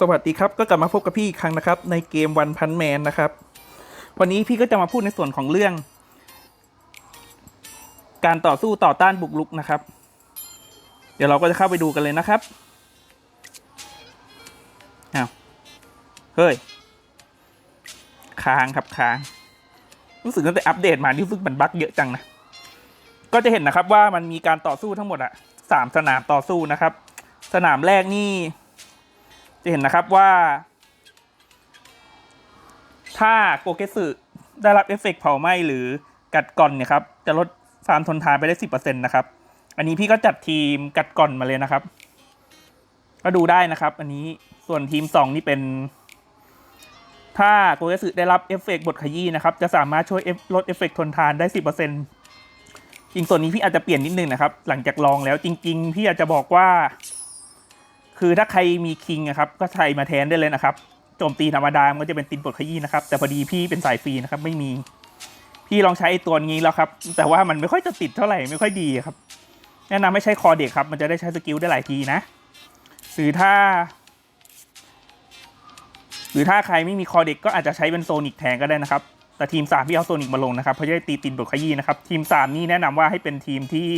สวัสดีครับก็กลับมาพบกับพี่อีกครั้งนะครับ ในเกมวันพันแมนนะครับ วันนี้พี่ก็จะมาพูดในส่วนของเรื่อง การต่อสู้ต่อต้านบุกลุกนะครับ เดี๋ยวเราก็จะเข้าไปดูกันเลยนะครับอ้าวเฮ้ยค้างครับค้าง รู้สึกตั้งแต่อัปเดตมานี่รู้สึกมันบั๊กเยอะจังนะก็จะเห็นนะครับว่ามันมีการต่อสู้ทั้งหมดอะสามสนามต่อสู้นะครับ สนามแรกนี่ จะเห็นนะครับว่าถ้าโกเกสึได้รับเอฟเฟกต์เผาไหม้หรือกัดก่อนเนี่ยครับ จะลดความทนทานไปได้สิบเปอร์เซ็นต์นะครับ อันนี้พี่ก็จัดทีมกัดก่อนมาเลยนะครับ ก็ดูได้นะครับ อันนี้ส่วนทีมสองนี่เป็น ถ้าโกเกสึได้รับเอฟเฟกต์บทขยี้นะครับ จะสามารถช่วยลดเอฟเฟกต์ทนทานได้สิบเปอร์เซ็นต์จริงส่วนนี้พี่อาจจะเปลี่ยนนิดนึงนะครับ หลังจากลองแล้วจริง ๆ พี่อาจจะบอกว่า คือถ้าใครมีคิงนะครับก็ใช้มาแทนได้เลยนะครับโจมตีธรรมดามันก็จะเป็นตินบทขยี้นะครับ แต่พอดีพี่เป็นสายฟรีนะครับไม่มีพี่ลองใช้ตัวนี้แล้วครับ แต่ว่ามันไม่ค่อยจะติดเท่าไหร่ไม่ค่อยดีครับ แนะนำไม่ใช้คอเด็กครับ มันจะได้ใช้สกิลได้หลายทีนะหรือถ้า หรือถ้าใครไม่มีคอเด็กก็อาจจะใช้เป็นโซนิกแทนก็ได้นะครับแต่ทีมสามพี่เอาโซนิกมาลงนะครับเพราะจะได้ตีตินบทขยี้นะครับทีมสามนี่แนะนำว่าให้เป็นทีมที่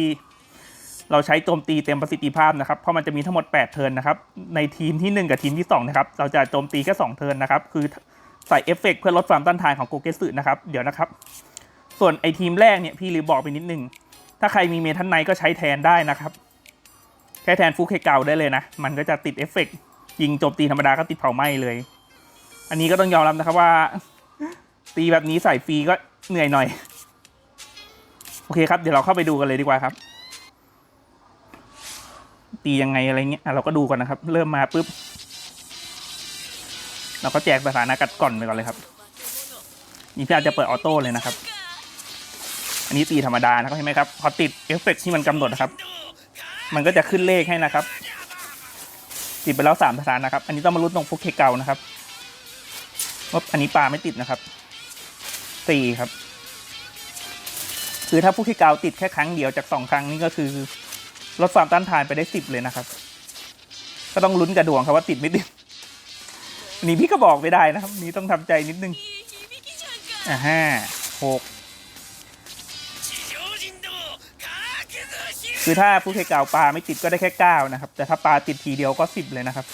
เราใช้โจมตีเต็มประสิทธิภาพนะครับ เพราะมันจะมีทั้งหมด 8 เทิร์นนะครับ ในทีมที่ 1 กับทีมที่2นะครับ เราจะโจมตีแค่2เทิร์นนะครับ คือใส่เอฟเฟกต์เพื่อลดความต้านทานของโกเกสึนะครับ เดี๋ยวนะครับ ส่วนไอทีมแรกเนี่ยพี่ลืมบอกไปนิดนึง ถ้าใครมีเมทันไนก็ใช้แทนได้นะครับแค่แทนฟูเคเก่าได้เลยนะ มันก็จะติดเอฟเฟกต์ยิงโจมตีธรรมดาก็ติดเผาไหม้เลย อันนี้ก็ต้องยอมรับนะครับว่า ตีแบบนี้ใส่ฟรีก็เหนื่อยหน่อย โอเคครับ เดี๋ยวเราเข้าไปดูกันเลยดีกว่าครับ ตียังไงอะไรเงี้ยเราก็ดูก่อนนะครับ เริ่มมาปุ๊บ เราก็แจกสถานะกัดก่อนไปก่อนเลยครับนี่พี่อาจจะเปิดออโต้เลยนะครับ อันนี้ตีธรรมดานะครับเห็นไหมครับพอติดเอฟเฟกต์ที่มันกำหนดนะครับ มันก็จะขึ้นเลขให้นะครับ ติดไปแล้วสามสถานะครับ อันนี้ต้องมาลุ้นตรงฟุกเคเกานะครับว่าอันนี้ปลาไม่ติดนะครับสี่ครับ คือถ้าฟุกเคเกาติดแค่ครั้งเดียวจากสองครั้งนี้ก็คือ ลดความต้านทานไปได้สิบเลยนะครับ ก็ต้องลุ้นกระดวงครับว่าติดไม่ติดนนี้พี่ก็บอกไม่ได้นะครับนนี้ต้องทำใจนิดนึงอ่าห้าหกคือถ้าผู้เคยกล่าวปลาไม่ติดก็ได้แค่เก้านะครับ แต่ถ้าปลาติดทีเดียวก็สิบเลยนะครับ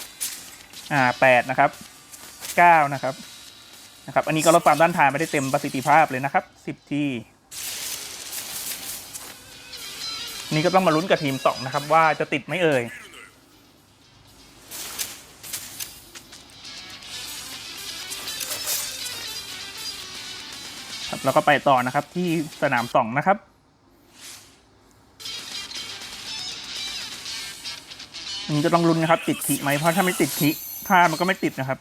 อ่าแปดนะครับเก้านะครับนะครับ อันนี้ก็ลดความต้านทานไปได้เต็มประสิทธิภาพเลยนะครับสิบที นี่ก็ต้องมาลุ้นกับทีมสองนะครับ ว่าจะติดไหมเอ่ยครับแล้วก็ไปต่อนะครับที่สนามสองนะครับนนี้ก็ต้องลุ้นนะครับ ติดขีไหมเพราะถ้าไม่ติดขีถ้ามันก็ไม่ติดนะครับ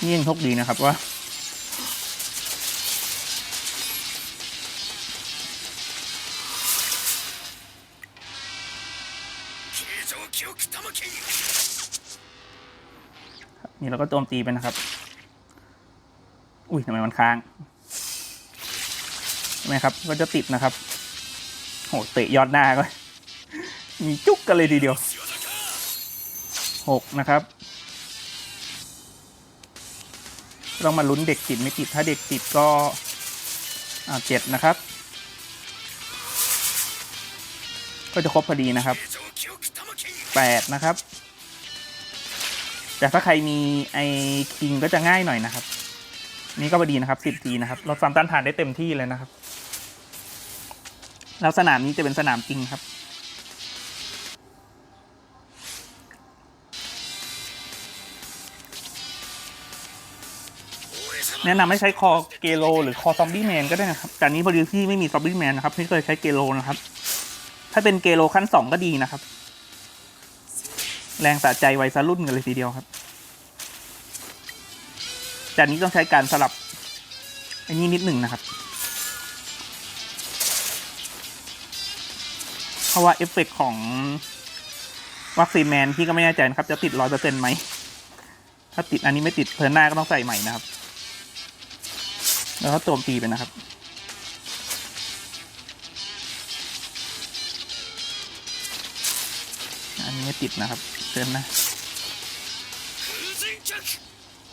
นี่ยังโชคดีนะครับว่า นี่เราก็โจมตีไปนะครับ อุ้ยทำไมมันค้างใช่ไหมครับ ก็จะติดนะครับโหเตะยอดหน้าก็มีจุกกันเลยทีเดียวหกนะครับต้องมาลุ้นเด็กติดไม่ติด ถ้าเด็กติดก็เจ็ดนะครับ ก็จะครบพอดีนะครับแปดนะครับ แต่ถ้าใครมีไอคิงก็จะง่ายหน่อยนะครับ นี่ก็พอดีนะครับสิบทีนะครับลดความต้านทานได้เต็มที่เลยนะครับ แล้วสนามนี้จะเป็นสนามจริงครับ แนะนำให้ใช้คอเกโล หรือคอซอมบี้แมนก็ได้นะครับแต่นี้พอดีพี่ไม่มีซอมบี้แมนนะครับพี่เคยใช้เกโลนะครับ ถ้าเป็นเกโลขั้นสองก็ดีนะครับ แรงสะใจไวซะรุ่นกันเลยทีเดียวครับแต่อันนี้ต้องใช้การสลับอันนี้นิดหนึ่งนะครับ เพราะว่าเอฟเฟกต์ของวัคซีนแมนพี่ก็ไม่แน่ใจนะครับ จะติดร้อยเปอร์เซ็นต์ไหม ถ้าติดอันนี้ไม่ติดเพลินหน้าก็ต้องใส่ใหม่นะครับ แล้วก็โจมตีไปนะครับออันนี้ไม่ติดนะครับ เชิญนะ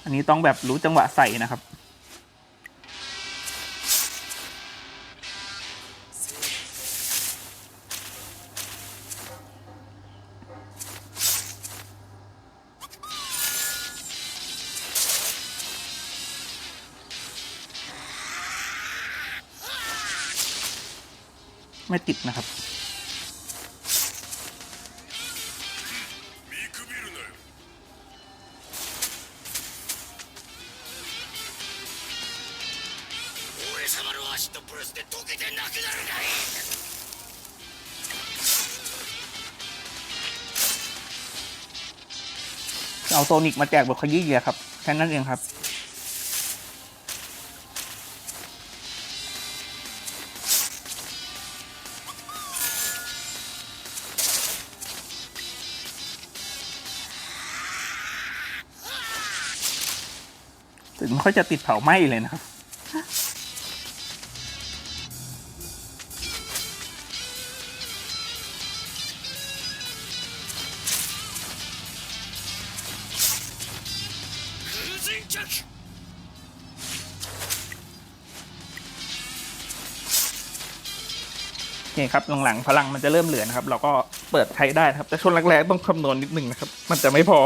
อันนี้ต้องแบบรู้จังหวะใส่นะครับ ไม่ติดนะครับ 俺様のアシッドプレスで溶けてなくなるがいい เอาโซนิกมาแจกบทขยี้เหยื่อครับ แค่นั้นเองครับ ถึงไม่ค่อยจะติดเผาไหม้เลยนะครับ Çık! นี่ครับหลังๆพลังมันจะเริ่มเหลือนะครับ เราก็เปิดใช้ได้ครับ แต่ช่วงแรกๆต้องคำนวณนิดนึงนะครับ มันจะไม่พอ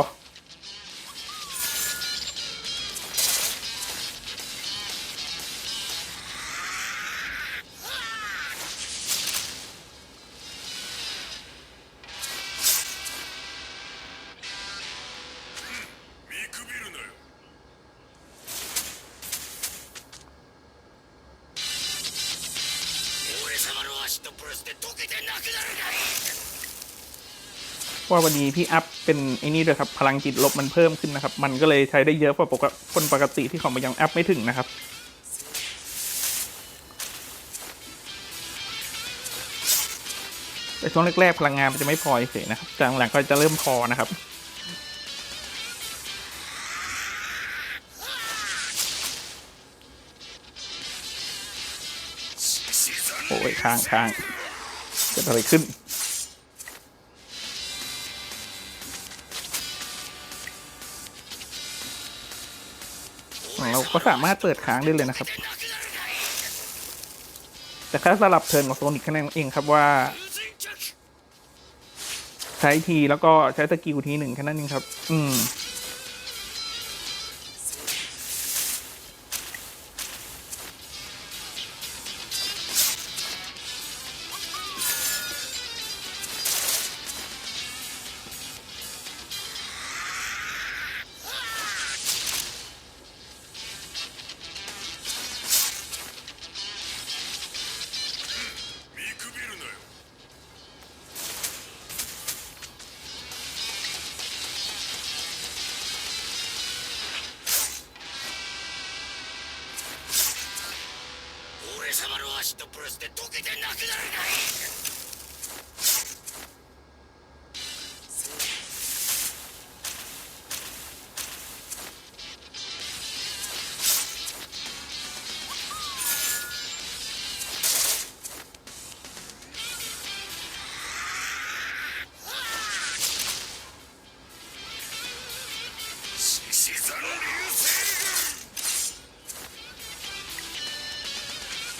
様のアシッドプレスで溶けてなくなるがいい ว่าวันนี้พี่อัพเป็นไอ้นี่ด้วยครับ พลังจิตลบมันเพิ่มขึ้นนะครับ มันก็เลยใช้ได้เยอะกว่าปกติคนปกติที่เขายังอัพไม่ถึงนะครับ แต่ช่วงแรกๆพลังงานมันจะไม่พอเฉยๆนะครับแต่หลังๆก็จะเริ่มพอนะครับ ค้างค้างเกิดอะไรขึ้น เราก็สามารถเปิดค้างได้เลยนะครับ แต่แค่สลับเทิร์นของโซนิกแค่นั้นเองครับว่า ใช้ทีแล้วก็ใช้สกิลทีหนึ่งแค่นั้นเองครับ อืม くびるなよ。俺様の足とプレスで溶けてなくなるがいい。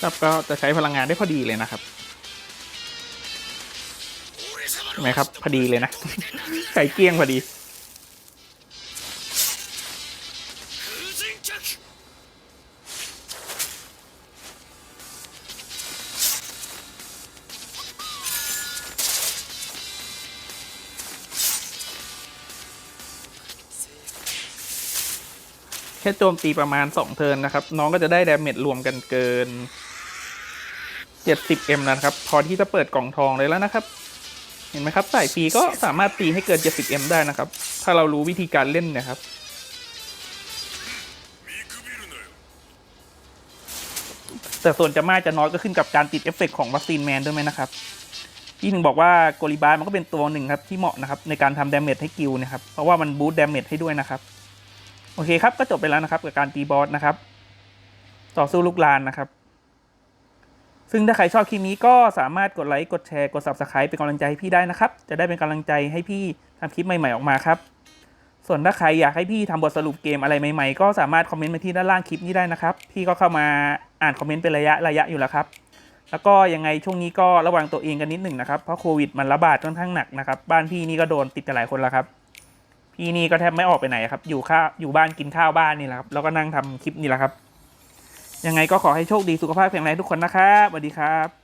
ครับก็จะใช้พลังงานได้พอดีเลยนะครับใช่ไหมครับ พอดีเลยนะ ไก่เกี้ยงพอดี แค่โจมตีประมาณ 2 เทินนะครับ น้องก็จะได้ดาเมจรวมกันเกิน 70M นะครับ พอที่จะเปิดกล่องทองเลยแล้วนะครับ เห็นไหมครับสายปีก็สามารถตีให้เกิน 70M ได้นะครับ ถ้าเรารู้วิธีการเล่นนะครับ แต่ส่วนจะมากจะน้อยก็ขึ้นกับการติดเอฟเฟกของวัคซีนแมนด้วยไหมนะครับพี่หนึ่งบอกว่าโกลิบาร์มันก็เป็นตัวหนึ่งครับที่เหมาะนะครับในการทำดาเมจให้กิลนะครับ เพราะว่ามันบูตดาเมจให้ด้วยนะครับ โอเคครับก็จบไปแล้วนะครับกับการตีบอสนะครับ ต่อสู้ลูกลานนะครับ ซึ่งถ้าใครชอบคลิปนี้ก็สามารถกดไลค์กดแชร์กด Subscribe เป็นกำลังใจให้พี่ได้นะครับ จะได้เป็นกำลังใจให้พี่ทำคลิปใหม่ๆออกมาครับ ส่วนถ้าใครอยากให้พี่ทำบทสรุปเกมอะไรใหม่ๆ ก็สามารถคอมเมนต์มาที่ด้านล่างคลิปนี้ได้นะครับ พี่ก็เข้ามาอ่านคอมเมนต์เป็นระยะระยะอยู่แล้วครับ แล้วก็ยังไงช่วงนี้ก็ระวังตัวเองกันนิดหนึ่งนะครับ เพราะโควิดมันระบาดค่อนข้างหนักนะครับ บ้านพี่นี่ก็โดนติดกันหลายคนแล้วครับ พี่นี่ก็แทบไม่ออกไปไหนครับ อยู่ข้าวอยู่บ้านกินข้าวบ้านนี่แหละครับ แล้วก็นั่งทำคลิปนี่แหละครับ ยังไงก็ขอให้โชคดีสุขภาพแข็งแรงทุกคนนะครับสวัสดีครับ